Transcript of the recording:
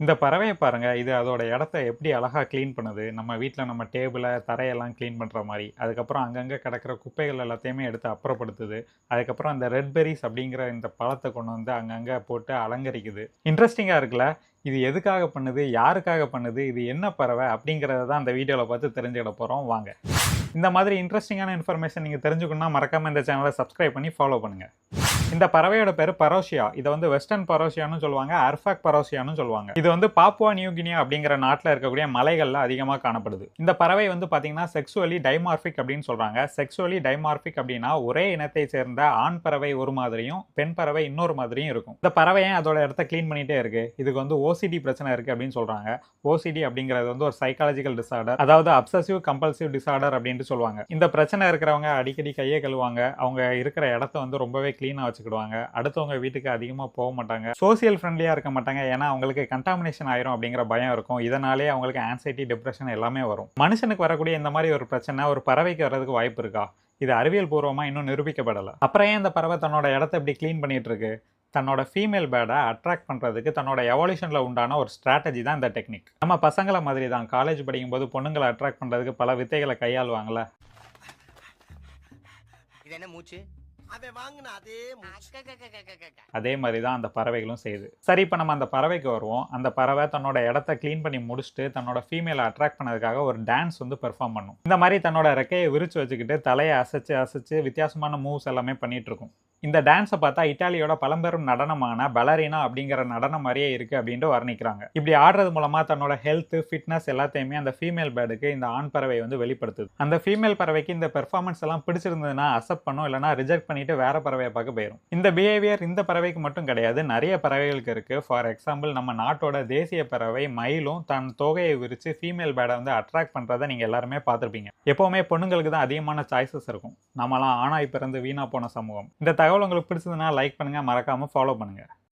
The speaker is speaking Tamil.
இந்த பறவையை பாருங்கள் இது அதோட இடத்த எப்படி அழகாக க்ளீன் பண்ணுது? நம்ம வீட்டில் நம்ம டேபிளை தரையெல்லாம் க்ளீன் பண்ணுற மாதிரி. அதுக்கப்புறம் அங்கங்கே கிடக்கிற குப்பைகள் எல்லாத்தையுமே எடுத்து அப்புறப்படுத்துது. அதுக்கப்புறம் அந்த ரெட் பெரிஸ் அப்படிங்கிற இந்த பழத்தை கொண்டு வந்து அங்கங்கே போட்டு அலங்கரிக்குது. இன்ட்ரெஸ்டிங்காக இருக்குல்ல? இது எதுக்காக பண்ணுது? யாருக்காக பண்ணுது? இது என்ன பறவை? அப்படிங்கிறத தான் அந்த வீடியோவில் பார்த்து தெரிஞ்சுக்கிட போகிறோம் வாங்க. இந்த மாதிரி இன்ட்ரெஸ்டிங்கான இன்ஃபர்மேஷன் நீங்கள் தெரிஞ்சுக்கணும்னா மறக்காமல் இந்த சேனலை சப்ஸ்கிரைப் பண்ணி ஃபாலோ பண்ணுங்கள் இந்த பறவையோட பேர் பரோஷியா இதை வந்து வெஸ்டர்ன் பரோஷியான்னு சொல்லுவாங்க அர்ஃபாக் பரோஷியான்னு சொல்லுவாங்க. இது வந்து பாப்புவா நியூகினியா அப்படிங்கிற நாட்டில் இருக்கக்கூடிய மலைகளில் அதிகமாக காணப்படுது. இந்த பறவை வந்து பார்த்தீங்கன்னா செக்ஸுவலி டைமார்பிக் அப்படின்னு சொல்றாங்க. செக்ஸுவலி டைமார்பிக் அப்படின்னா ஒரே இனத்தை சேர்ந்த ஆண் பறவை ஒரு மாதிரியும் பெண் பறவை இன்னொரு மாதிரியும் இருக்கும். இந்த பறவையை அதோட இடத்த க்ளீன் பண்ணிட்டே இருக்கு. இதுக்கு வந்து ஓசிடி பிரச்சனை இருக்கு அப்படின்னு சொல்றாங்க. ஓசிடி அப்படிங்கிறது வந்து ஒரு சைக்காலஜிக்கல் டிசார்டர் அதாவது அப்சசிவ் கம்பல்சிவ் டிசார்டர் அப்படின்ட்டு சொல்லுவாங்க. இந்த பிரச்சனை இருக்கிறவங்க அடிக்கடி கையை கழுவாங்க. அவங்க இருக்கிற இடத்த வந்து ரொம்பவே க்ளீனாக வச்சுக்கிடுவாங்க. அடுத்தவங்க வீட்டுக்கு அதிகமாக போக மாட்டாங்க. சோசியல் ஃப்ரெண்ட்லியாக இருக்க மாட்டாங்க. ஏன்னா அவங்களுக்கு கண்டாமினேஷன் ஆயிரும் அப்படிங்கிற பயம் இருக்கும். இதனாலே அவங்களுக்கு ஆன்சைட்டி டிப்ரெஷன் எல்லாமே வரும். மனுஷனுக்கு வரக்கூடிய இந்த மாதிரி ஒரு பிரச்சனை ஒரு பறவைக்கு வர்றதுக்கு வாய்ப்பு இருக்கா? இது அறிவியல் பூர்வமாக இன்னும் நிரூபிக்கப்படலை. அப்புறம் ஏன் இந்த பறவை தன்னோட இடத்த இப்படி க்ளீன் பண்ணிகிட்டு இருக்கு? தன்னோட ஃபீமேல் பேடை அட்ராக்ட் பண்ணுறதுக்கு தன்னோட எவல்யூஷனில் உண்டான ஒரு ஸ்ட்ராட்டஜி தான் இந்த டெக்னிக் நம்ம பசங்களை மாதிரி தான். காலேஜ் படிக்கும்போது பொண்ணுங்களை அட்ராக்ட் பண்ணுறதுக்கு பல வித்தைகளை கையாளுவாங்கல்ல. இது என்ன மூச்சு? அதே மாதிரி தான் அந்த பறவைகளும் செய்யுது. சரி இப்போ நம்ம அந்த பறவைக்கு வருவோம். அந்த பறவை தன்னோட இடத்த க்ளீன் பண்ணி முடிச்சுட்டு தன்னோட ஃபீமேலை அட்ராக்ட் பண்ணதுக்காக ஒரு டான்ஸ் வந்து பெர்ஃபார்ம் பண்ணும். இந்த மாதிரி தன்னோட ரெக்கையை விரிச்சு வச்சுக்கிட்டு தலையை அசைச்சு அசைச்சு வித்தியாசமான மூவ்ஸ் எல்லாமே பண்ணிட்டு இருக்கும். இந்த டான்ஸை பார்த்தா இட்டாலியோட பழம்பெரும் நடனமான பலரினா அப்படிங்கிற நடனம் மாதிரியே இருக்கு அப்படின்ட்டு வர்ணிக்கிறாங்க. இப்படி ஆடுறது மூலமா தன்னோட ஹெல்த் ஃபிட்னஸ் எல்லாத்தையுமே அந்த ஃபீமேல் பேர்டுக்கு இந்த ஆண் பறவை வந்து வெளிப்படுத்துது. அந்த ஃபீமேல் பறவைக்கு இந்த பெர்ஃபார்மன்ஸ் எல்லாம் பிடிச்சிருந்ததுன்னா அக்செப்ட் பண்ணும் இல்லைனா ரிஜெக்ட் பண்ணிட்டு வேற பறவையை பார்க்க போயிடும் இந்த பிஹேவியர் இந்த பறவைக்கு மட்டும் கிடையாது நிறைய பறவைகளுக்கு இருக்கு. ஃபார் எக்ஸாம்பிள் நம்ம நாட்டோட தேசிய பறவை மயிலும் தன் தொகையை விரிச்சு ஃபீமேல் பேர்டை வந்து அட்ராக்ட் பண்றதை நீங்க எல்லாருமே பார்த்துருப்பீங்க. எப்பவுமே பொண்ணுங்களுக்கு தான் அதிகமான சாய்ஸஸ் இருக்கும். நம்மளாம் ஆணாய் பிறந்து வீணா போன சமூகம். இந்த தகவல் உங்களுக்கு பிடிச்சதுன்னா லைக் பண்ணுங்க மறக்காம ஃபாலோ பண்ணுங்க.